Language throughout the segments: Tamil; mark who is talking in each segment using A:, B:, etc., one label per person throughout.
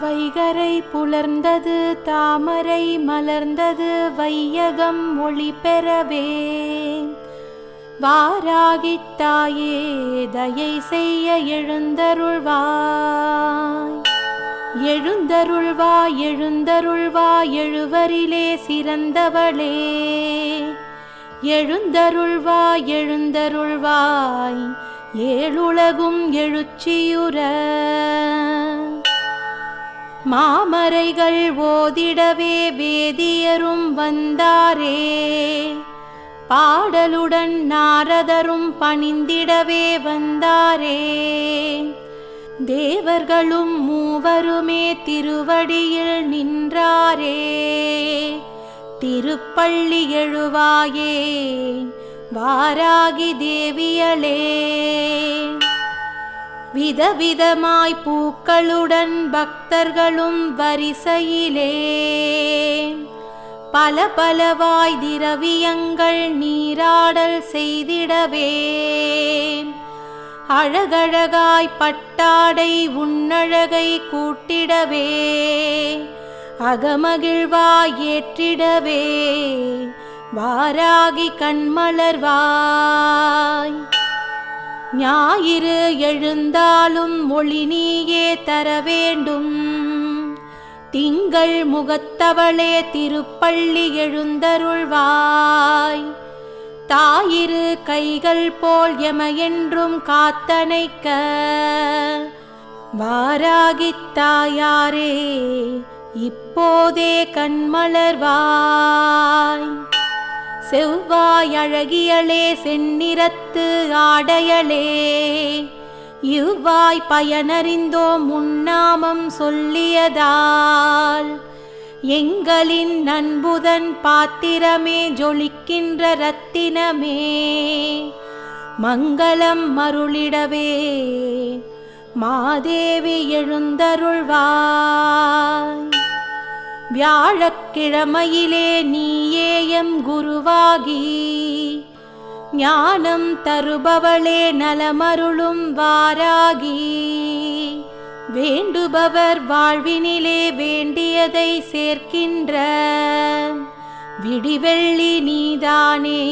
A: வைகரை புலர்ந்தது தாமரை மலர்ந்தது வையகம் ஒளி பெறவே. வாராகித்தாயே தயை செய்ய எழுந்தருள்வாய். எழுந்தருள்வா எழுந்தருள்வா எழுவரிலே சிறந்தவளே. எழுந்தருள்வா எழுந்தருள்வாய் ஏழுலகும் எழுச்சியுற. மாமரைகள் ஓதிடவே வேதியரும் வந்தாரே. பாடலுடன் நாரதரும் பணிந்திடவே வந்தாரே. தேவர்களும் மூவருமே திருவடியில் நின்றாரே. திருப்பள்ளி எழுவாயே வாராகி தேவியளே. விதவிதமாய் பூக்களுடன் பக்தர்களும் வரிசையிலே. பல பலவாய் திரவியங்கள் நீராடல் செய்திடவே. அழகழகாய் பட்டாடை உன்னழகை கூட்டிடவே. அகமகிழ்வாய் ஏற்றிடவே. வாராகி கண்மலர்வாய். ஞாயிறு எழுந்தாலும் ஒளி நீயே தர வேண்டும். திங்கள் முகத்தவளே திருப்பள்ளி எழுந்தருள்வாய். தாயிரு கைகள் போல் எமையென்றும் காத்தணைக்க. வாராகித் தாயாரே இப்போதே கண்மலர்வாய். செவ்வாயழகியளே செந்நிறத்து ஆடையளே இவ்வாய் பயனறிந்தோம் முன்னாமம் சொல்லியதால். எங்களின் நண்புதன் பாத்திரமே ஜொலிக்கின்ற ரத்தினமே மங்களம் மருளிடவே மாதேவி எழுந்தருள்வாய். வியாழக்கிழமையிலே நீயேயம் குருவாகி ஞானம் தருபவளே நலமருளும் வாராகி. வேண்டுபவர் வாழ்வினிலே வேண்டியதை சேர்க்கின்ற விடிவெள்ளி நீதானே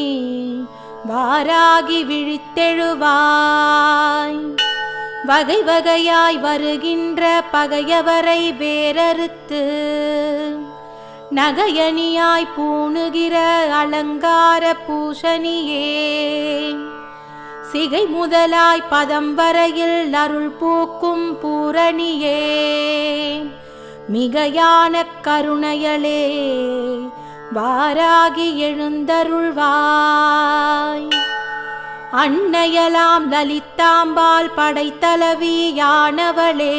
A: வாராகி விழித்தெழுவாய். வகை வகையாய் வருகின்ற பகையவரை வேறறுத்து நகையணியாய் பூணுகிற அலங்கார பூஷணியே. சிகை முதலாய் பதம் வரையில் அருள் பூக்கும் பூரணியே. மிகையான கருணையலே வாராகி எழுந்தருள்வாய். அன்னையலாம் லலிதாம்பாள் படைத்தலவியானவளே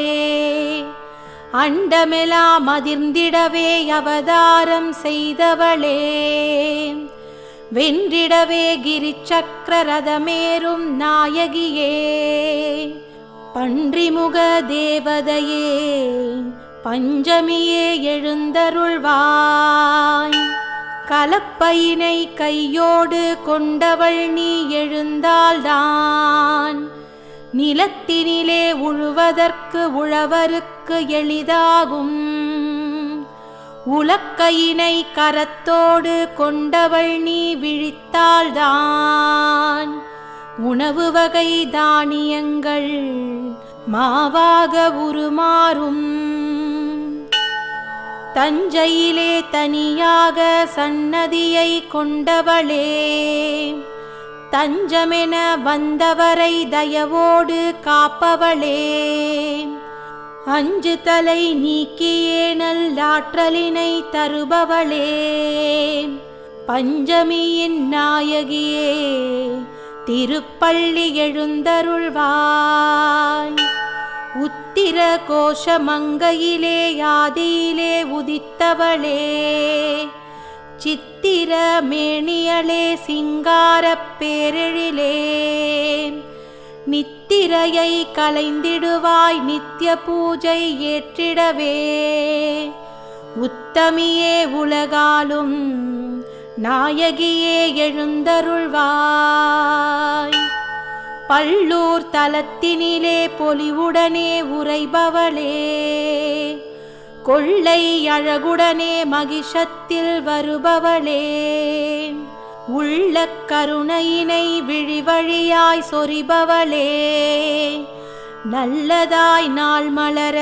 A: அண்டமெலாம் அதிர்ந்திடவே அவதாரம் செய்தவளே. வென்றிடவே கிரிச்சக்கரதமேறும் நாயகியே. பன்றிமுக தேவதையே பஞ்சமியே எழுந்தருள்வாய். கலப்பையினை கையோடு கொண்டவள் நீ எழுந்தால்தான் நிலத்தினிலே உழுவதற்கு உழவருக்கு எளிதாகும். உலக்கையினை கரத்தோடு கொண்டவள் நீ விழித்தால்தான் உணவு வகை தானியங்கள் மாவாக உருமாறும். தஞ்சையிலே தனியாக சன்னதியை கொண்டவளே. தஞ்சமென வந்தவரை தயவோடு காப்பவளே. அஞ்சு தலை நீக்கியே நல்லாற்றலினை தருபவளே. பஞ்சமியின் நாயகியே திருப்பள்ளி எழுந்தருள்வாய். உத்திர கோஷமங்கையிலே யாதியிலே உதித்தவளே. சித்திர மேணியளே சிங்காரப் பேரெழிலே. நித்திரையை கலைந்திடுவாய் நித்திய பூஜை ஏற்றிடவே. உத்தமியே உலகாலும் நாயகியே எழுந்தருள்வாய். பல்லூர் தலத்தினிலே பொலிவுடனே உரைபவளே கொள்ளை அழகுடனே மகிஷத்தில் வருபவளே. உள்ள கருணையினை விழிவழியாய் சொறிபவளே நல்லதாய் நாள் மலர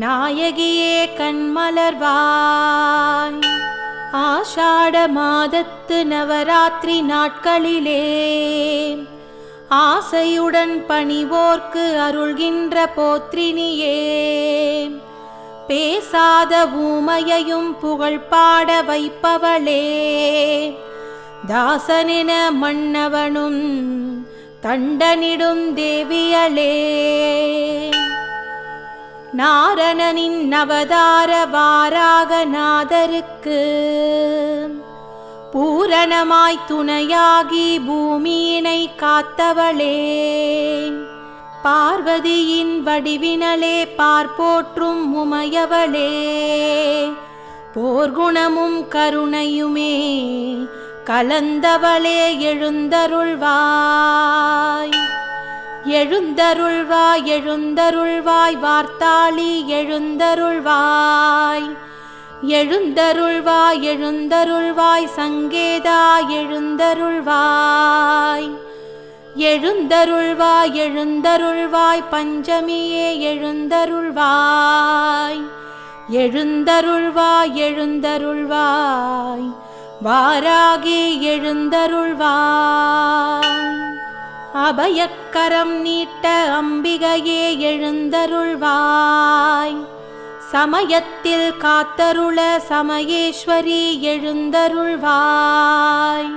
A: நாயகியே கண்மலர்வாய் ஆஷாட மாதத்து நவராத்திரி நாட்களிலே ஆசையுடன் பணிவோர்க்கு அருள்கின்ற போத்ரினியே பேசாத ஊமையையும் புகழ் பாட வைப்பவளே. தாசனின மன்னவனும் தண்டனிடும் தேவியளே. நாரணனின் நவதார வாராகநாதருக்கு பூரணமாய் துணையாகி பூமியினை காத்தவளே. பார்வதியின் வடிவினலே பார்ப்போற்றும் உமையவளே. போர்குணமும் கருணையுமே கலந்தவளே எழுந்தருள்வாய். எழுந்தருள்வாய் எழுந்தருள்வாய் வார்த்தாளி எழுந்தருள்வாய். எழுந்தருள்வாய் எழுந்தருள்வாய் சங்கேதா எழுந்தருள்வாய். எழுந்தருள்வாய் எழுந்தருள்வாய் பஞ்சமியே எழுந்தருள்வாய். எழுந்தருள்வாய் எழுந்தருள்வாய். வாராகி எழுந்தருள்வாய். அபயக்கரம் நீட்ட அம்பிகையே எழுந்தருள்வாய். சமயத்தில் காத்தருள சமயேஸ்வரி எழுந்தருள்வாய்.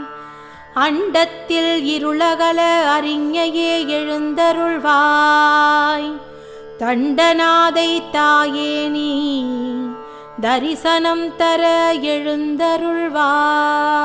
A: அண்டத்தில் இருளகல அறிஞையே எழுந்தருள்வாய். தண்டநாதை தாயே நீ தரிசனம் தர எழுந்தருள்வாய்.